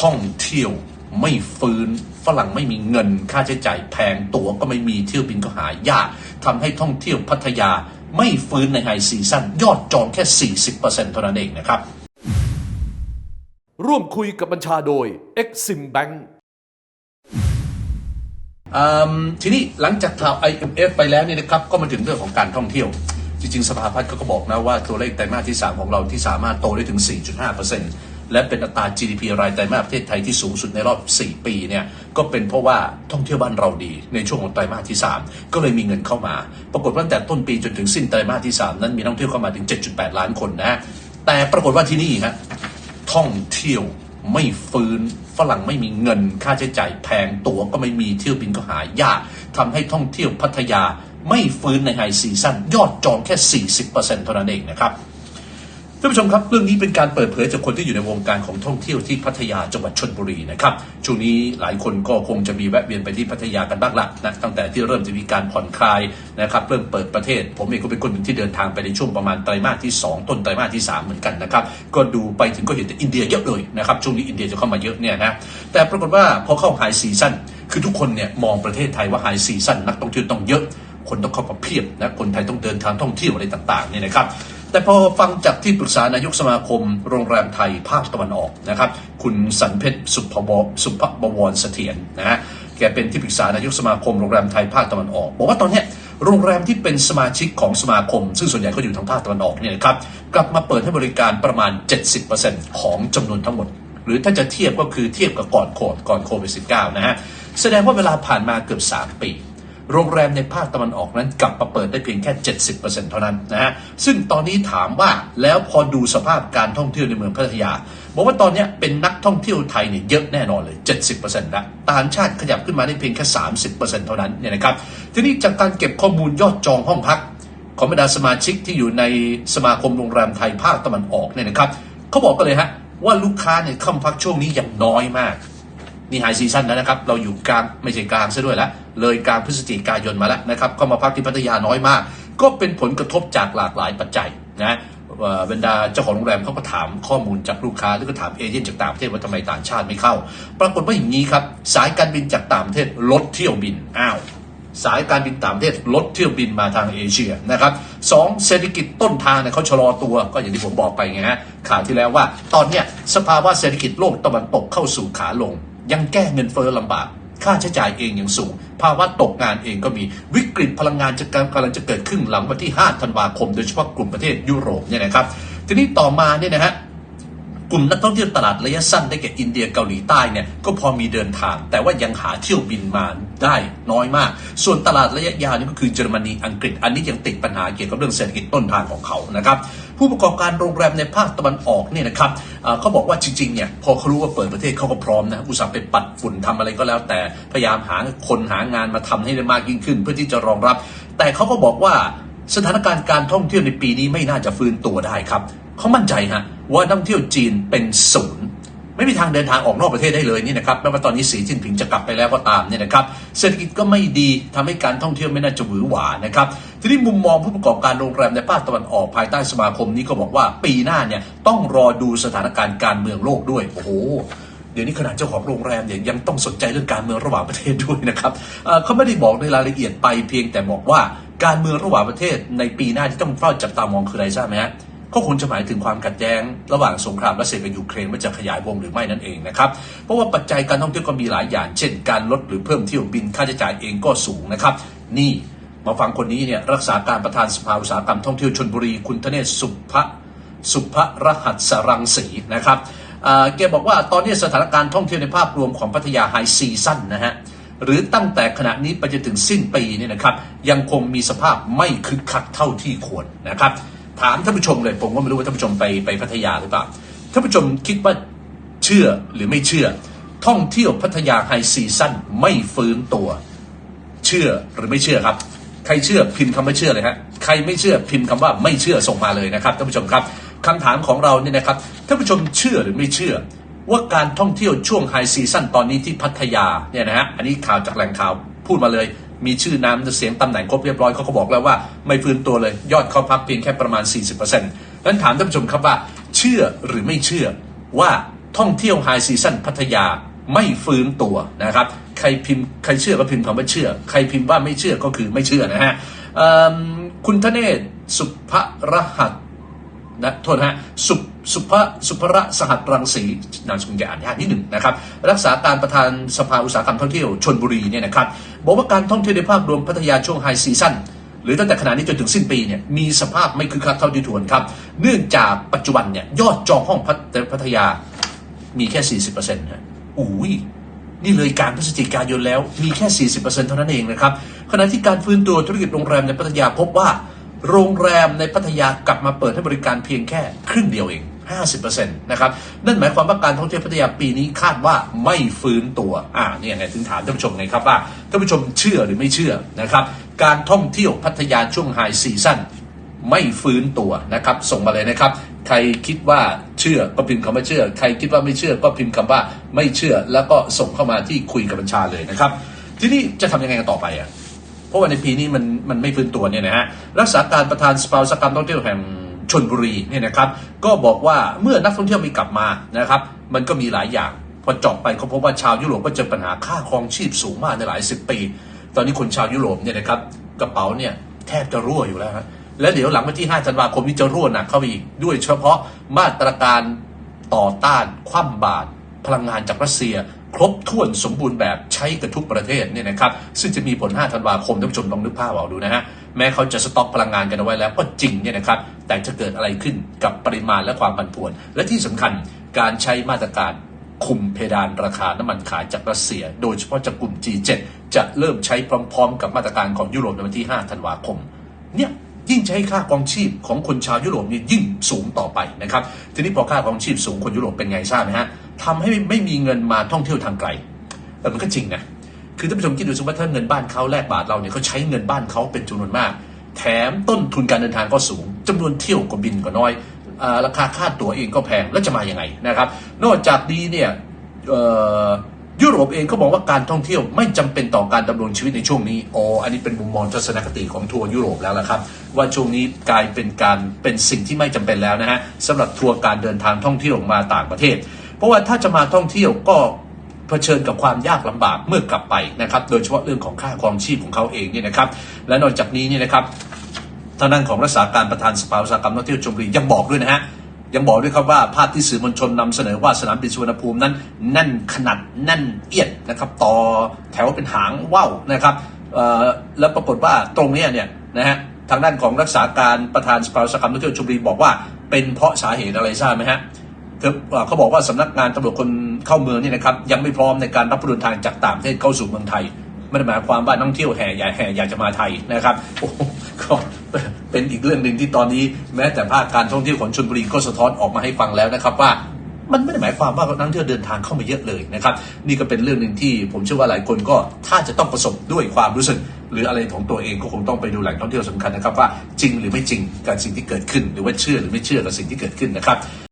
ท่องเที่ยวไม่ฟื้นฝรั่งไม่มีเงิน ค่าใช้จ่ายแพงตั๋วก็ไม่มีเที่ยวบินก็หายากทำให้ท่องเที่ยวพัทยาไม่ฟื้นในไฮซีซั่นยอดจองแค่ 40%เท่านั้นเองนะครับ ร่วมคุยกับบัญชาโดย Exim Bank อืมทีนี้หลังจากข่าว IMF ไปแล้วเนี่ยนะครับ ก็มาถึงเรื่องของการท่องเที่ยว จริง ๆ สภาพัฒน์เขาก็บอกนะว่าตัวเลขไตรมาสที่ 3 ของเราที่สามารถโตได้ถึง 4.5% และเป็นอัตรา GDP รายไตรมาสประเทศไทยที่สูงสุดในรอบ 4 ปีเนี่ยก็เป็นเพราะว่าท่องเที่ยวบ้านเราดีในช่วงของไตรมาสที่ 3 ก็เลยมีเงินเข้ามา ปรากฏว่าตั้งแต่ต้นปีจนถึงสิ้นไตรมาสที่ 3 นั้นมีนักท่องเที่ยวเข้ามาถึง 7.8 ล้านคนนะแต่ปรากฏว่าที่นี่ฮะท่องเที่ยวไม่ฟื้นฝรั่งไม่มีเงินค่าใช้จ่ายแพงตั๋วก็ไม่มีเที่ยวบินก็หายากทำให้ท่องเที่ยวพัทยาไม่ฟื้นในไฮซีซั่นยอดจองแค่ 40%เท่านั้นเองนะครับ ท่านผู้ชมครับเรื่องนี้เป็นการเปิดเผยจากคนที่อยู่ในวงการของท่องเที่ยวที่พัทยาจังหวัดชนบุรีนะครับช่วงนี้หลายคนก็คงจะมีแวะเวียนไปที่พัทยากันบ้างละนะตั้งแต่ที่เริ่มจะมีการผ่อนคลายนะครับเริ่มเปิดประเทศ ผมเองก็เป็นคนหนึ่งที่เดินทางไปในช่วงประมาณไตรมาสที่ 2 ต้นไตรมาสที่ 3 เหมือนกันนะครับก็ดูไปถึงก็เห็นแต่อินเดียเยอะเลยนะครับช่วงนี้อินเดียจะเข้ามาเยอะเนี่ยนะแต่ปรากฏว่าพอเข้าไฮซีซั่นคือทุกคนเนี่ยมองประเทศไทยว่าไฮซีซั่นนักท่องเที่ยวต้องเยอะคนต้องเข้ามาเพียบนะคนไทยต้องเดินทางท่องเที่ยวอะไรต่างๆเนี่ยนะครับ แต่พอฟังจากที่ปรึกษานายกสมาคมโรงแรมไทยภาคตะวันออกนะครับ คุณสันเพชรสุภบสุภบวรเสถียรนะฮะแกเป็นที่ปรึกษานายกสมาคมโรงแรมไทยภาคตะวันออกบอกว่าตอนนี้โรงแรมที่เป็นสมาชิกของสมาคม ซึ่งส่วนใหญ่ก็อยู่ทางภาคตะวันออกเนี่ยนะครับกลับมาเปิดให้บริการประมาณ 70%ของจำนวนทั้งหมด หรือถ้าจะเทียบก็คือเทียบกับก่อนโควิดก่อนโควิด -19 นะฮะแสดงว่าเวลาผ่านมาเกือบ 3 ปี โรงแรมในภาคตะวันออกนั้นกลับมาเปิดได้เพียงแค่ 70%เท่านั้นนะฮะ ซึ่งตอนนี้ถามว่าแล้วพอดูสภาพการท่องเที่ยวในเมืองพัทยา บอกว่าตอนนี้เป็นนักท่องเที่ยวไทยเนี่ยเยอะแน่นอนเลย 70%ละต่างชาติขยับขึ้นมาได้เพียงแค่ 30%เท่านั้นเนี่ยนะครับ ทีนี้จากการเก็บข้อมูลยอดจองห้องพัก ของบรรดาสมาชิกที่อยู่ในสมาคมโรงแรมไทยภาคตะวันออกเนี่ยนะครับเขาบอกกันเลยฮะว่าลูกค้าเนี่ยเข้ามาพักช่วงนี้อย่างน้อยมาก นี่ไฮซีซั่นแล้วนะครับ เราอยู่กลางไม่ใช่กลางซะด้วยแล้วเลยกลางพฤศจิกายนมาแล้วนะครับ ก็มาพักที่พัทยาน้อยมาก ก็เป็นผลกระทบจากหลากหลายปัจจัยนะเบรรดาเจ้าของโรงแรมเขาก็ถามข้อมูลจากลูกค้าหรือก็ถามเอเย่นจากต่างประเทศว่าทำไมต่างชาติไม่เข้า ปรากฏว่าอย่างนี้ครับ สายการบินจากต่างประเทศลดเที่ยวบินอ้าวสายการบินต่างประเทศลดเที่ยวบินมาทางเอเชียนะครับสองเศรษฐกิจต้นทางเนี่ยเขาชะลอตัวก็อย่างที่ผมบอกไปไงฮะข่าวที่แล้วว่า ตอนเนี้ยสภาวะเศรษฐกิจโลกตะวันตกเข้าสู่ขาลง ยังแก้เงินเฟ้อลำบาก ค่าใช้จ่ายเองยังสูง ภาวะตกงานเองก็มีวิกฤตพลังงานจะกำลังจะเกิดขึ้นหลังวันที่ 5 ธันวาคม โดยเฉพาะกลุ่มประเทศยุโรปเนี่ยนะครับ ทีนี้ต่อมาเนี่ยนะฮะกลุ่มนักท่องเที่ยวตลาดระยะสั้นได้แก่อินเดียเกาหลีใต้เนี่ยก็พอมีเดินทาง แต่ว่ายังหาเที่ยวบินมาได้น้อยมาก ส่วนตลาดระยะยาวนี่ก็คือเยอรมนีอังกฤษ อันนี้ยังติดปัญหาเกี่ยวกับเรื่องเศรษฐกิจต้นทางของเขานะครับ ผู้ประกอบการโรงแรมในภาคตะวันออกเนี่ยนะครับเขาบอกว่าจริงๆเนี่ยพอเขารู้ว่าเปิดประเทศเขาก็พร้อมนะอุตส่าห์ไปปัดฝุ่นทำอะไรก็แล้ว แต่พยายามหาคนหางานมาทำให้ได้มากยิ่งขึ้น เพื่อที่จะรองรับ แต่เขาก็บอกว่าสถานการณ์การท่องเที่ยวในปีนี้ไม่น่าจะฟื้นตัวได้ครับเขามั่นใจฮะว่านักท่องเที่ยวจีนเป็นศูนย์ ไม่มีทางเดินทางออกนอกประเทศได้เลยนี่นะครับแม้ว่าตอนนี้สีจิ้นผิงจะกลับไปแล้วก็ตามเนี่ยนะครับเศรษฐกิจก็ไม่ดีทำให้การท่องเที่ยวไม่น่าจะหวือหวานะครับทีนี้มุมมองผู้ประกอบการโรงแรมในภาคตะวันออกภายใต้สมาคมนี้ก็บอกว่าปีหน้าเนี่ยต้องรอดูสถานการณ์การเมืองโลกด้วยโอ้โหเดี๋ยวนี้ขนาดเจ้าของโรงแรมเนี่ยยังต้องสนใจเรื่องการเมืองระหว่างประเทศด้วยนะครับเอ่อเขาไม่ได้บอกในรายละเอียดไปเพียงแต่บอกว่าการเมืองระหว่างประเทศในปีหน้าที่ต้องเฝ้าจับตามองคืออะไรทราบไหมฮะ ก็คงจะหมายถึงความขัดแย้ง ระหว่างสงครามรัสเซียกับยูเครนว่าจะขยายวงหรือไม่นั่นเองนะครับ เพราะว่าปัจจัยการท่องเที่ยวก็มีหลายอย่าง เช่น การลดหรือเพิ่มเที่ยวบินค่าใช้จ่ายเองก็สูงนะครับ นี่มาฟังคนนี้เนี่ยรักษาการประธานสภาอุตสาหกรรมท่องเที่ยวชนบุรีคุณธเนศสุภะสุภรหัสรังสีนะครับอ่าแกบอกว่าตอนนี้สถานการณ์ท่องเที่ยวในภาพรวมของพัทยาไฮซีซั่นนะฮะหรือตั้งแต่ขณะนี้ไปจนถึงสิ้นปีเนี่ยนะครับ ยังคงมีสภาพไม่คึกคักเท่าที่ควรนะครับ ถามท่านผู้ชมเลย ผมก็ไม่รู้ว่าท่านผู้ชมไปไปพัทยาหรือเปล่าท่านผู้ชมคิดว่าเชื่อหรือไม่เชื่อ ท่องเที่ยวพัทยาไฮซีซั่นไม่ฟื้นตัว เชื่อหรือไม่เชื่อครับ ใครเชื่อพิมพ์คำว่าเชื่อเลยฮะใครไม่เชื่อพิมพ์คำว่าไม่เชื่อส่งมาเลยนะครับท่านผู้ชมครับคำถามของเราเนี่ยนะครับท่านผู้ชมเชื่อหรือไม่เชื่อ ว่าการท่องเที่ยวช่วงไฮซีซั่นตอนนี้ที่พัทยาเนี่ยนะฮะอันนี้ข่าวจากแหล่งข่าวพูดมาเลย มีชื่อนามเสียงตำแหน่งครบเรียบร้อยเขาก็บอกแล้วว่าไม่ฟื้นตัวเลย ยอดเขาพักเพียงแค่ประมาณ 40%นั้นถามท่านผู้ชมครับว่า เชื่อหรือไม่เชื่อว่าท่องเที่ยวไฮซีซั่นพัทยาไม่ฟื้นตัวนะครับ ใครพิมพ์ใครเชื่อก็พิมพ์คำว่าเชื่อ ใครพิมพ์ว่าไม่เชื่อก็คือไม่เชื่อนะฮะคุณธเนศสุภรหัส นะโทษนะฮะสุสุภสุภระสหัสรังสีนามสกุลแกอ่านยากนิดหนึ่งนะครับ รักษาการประธานสภาอุตสาหกรรมท่องเที่ยวชนบุรีเนี่ยนะครับบอกว่าการท่องเที่ยวในภาพรวมพัทยาช่วงไฮซีซั่นหรือตั้งแต่ขณะนี้จนถึงสิ้นปีเนี่ยมีสภาพไม่คึกคักเท่าที่ควรครับ เนื่องจากปัจจุบันเนี่ยยอดจองห้องพัทยามีแค่ 40%ฮะอุ้ยนี่เลยการพฤศจิกายนแล้วมีแค่ 40%เท่านั้นเองนะครับขณะที่การฟื้นตัวธุรกิจโรงแรมในพัทยาพบว่า โรงแรมในพัทยากลับมาเปิดให้บริการเพียงแค่ครึ่งเดียวเอง 50%นะครับ นั่นหมายความว่าการท่องเที่ยวพัทยาปีนี้คาดว่าไม่ฟื้นตัว อ่าเนี่ยไงถึงถามท่านผู้ชมไงครับว่าท่านผู้ชมเชื่อหรือไม่เชื่อนะครับ การท่องเที่ยวพัทยาช่วงไฮซีซั่นไม่ฟื้นตัวนะครับ ส่งมาเลยนะครับ ใครคิดว่าเชื่อก็พิมพ์คำว่าเชื่อ ใครคิดว่าไม่เชื่อก็พิมพ์คำว่าไม่เชื่อ แล้วก็ส่งเข้ามาที่คุยกับบัญชาเลยนะครับ ทีนี้จะทำยังไงกันต่อไปอะ เพราะว่าในปีนี้มันมันไม่ฟื้นตัวเนี่ยนะฮะรักษาการประธานสภาสกรรมท่องเที่ยวแห่งชนบุรีเนี่ยนะครับก็บอกว่าเมื่อนักท่องเที่ยวมีกลับมานะครับมันก็มีหลายอย่างพอเจาะไปเขาพบว่าชาวยุโรปก็เจอปัญหาค่าครองชีพสูงมากในหลายสิบปี ตอนนี้คนชาวยุโรปเนี่ยนะครับกระเป๋าเนี่ยแทบจะรั่วอยู่แล้วฮะและเดี๋ยวหลังวันที่ 5 ธันวาคมนี้จะรั่วหนักเข้าไปอีก ด้วยเฉพาะมาตรการต่อต้านคว่ำบาตรพลังงานจากรัสเซีย ครบถ้วนสมบูรณ์แบบใช้กับทุกประเทศเนี่ยนะครับซึ่งจะมีผล 5 ธันวาคมท่านผู้ชมลองนึกภาพเอาดูนะฮะแม้เขาจะสต็อกพลังงานกันเอาไว้แล้วก็จริงเนี่ยนะครับแต่จะเกิดอะไรขึ้นกับปริมาณและความผันผวน และที่สำคัญการใช้มาตรการคุมเพดานราคาน้ำมันขายจากรัสเซีย โดยเฉพาะจากกลุ่ม G7 จะเริ่มใช้พร้อมๆ กับมาตรการของยุโรปในวันที่ 5 ธันวาคม เนี่ยยิ่งจะให้ค่าครองชีพของคนชาวยุโรปนี่ยิ่งสูงต่อไปนะครับ ทีนี้พอค่าครองชีพสูงคนยุโรปเป็นไงทราบไหมฮะ ทำให้ไม่มีเงินมาท่องเที่ยวทางไกลเออมันก็จริงนะคือท่านผู้ชมคิดดูสิว่าถ้าเงินบ้านเขาแลกบาทเราเนี่ยเขาใช้เงินบ้านเขาเป็นจำนวนมาก แถมต้นทุนการเดินทางก็สูงจำนวนเที่ยวก็บินก็น้อยอราคาค่าตั๋วเองก็แพงแล้วจะมาอย่างไงนะครับ นอกจากนี้เนี่ยยุโรปเองก็บอกว่าการท่องเที่ยวไม่จำเป็นต่อการดำรงชีวิตในช่วงนี้อ๋ออันนี้เป็นมุมมองทัศนคติของทัวร์ยุโรปแล้วละครับ ว่าช่วงนี้กลายเป็นการเป็นสิ่งที่ไม่จำเป็นแล้วนะฮะสำหรับทัวร์การเดินทางท่องเที่ยวมาต่างประเทศ เพราะว่าถ้าจะมาท่องเที่ยวก็เผชิญกับความยากลำบากเมื่อกลับไปนะครับ โดยเฉพาะเรื่องของค่าครองชีพของเขาเองเนี่ยนะครับ และนอกจากนี้เนี่ยนะครับทางด้านของรักษาการประธานสภาอุตสาหกรรมท่องเที่ยวชลบุรียังบอกด้วยนะฮะยังบอกด้วยครับว่าภาพที่สื่อมวลชนนำเสนอว่าสนามบินสุวรรณภูมินั้นแน่นขนาดแน่นเอียดนะครับต่อแถวเป็นหางว่าวนะครับแล้วปรากฏว่าตรงนี้เนี่ยนะฮะทางด้านของรักษาการประธานสภาอุตสาหกรรมท่องเที่ยวชลบุรีบอกว่าเป็นเพราะสาเหตุอะไรทราบไหมฮะ เธอเขาบอกว่าสำนักงานตำรวจคนเข้าเมืองนี่นะครับยังไม่พร้อมในการรับผู้เดินทางจากต่างประเทศเข้าสู่เมืองไทยไม่ได้หมายความว่านักท่องเที่ยวแห่ใหญ่แห่อยากจะมาไทยนะครับโอ้ก็เป็นอีกเรื่องหนึ่งที่ตอนนี้ แม้แต่ภาคการท่องเที่ยวของชลบุรีก็สะท้อนออกมาให้ฟังแล้วนะครับว่ามันไม่ได้หมายความว่านักท่องเที่ยวเดินทางเข้ามาเยอะเลยนะครับ นี่ก็เป็นเรื่องหนึ่งที่ผมเชื่อว่าหลายคนก็ถ้าจะต้องประสบด้วยความรู้สึก หรืออะไรของตัวเองก็คงต้องไปดูแหล่งท่องเที่ยวสำคัญนะครับว่าจริงหรือไม่จริงกับสิ่งที่เกิดขึ้น หรือว่าเชื่อหรือไม่เชื่อกับสิ่งที่เกิดขึ้นนะครับ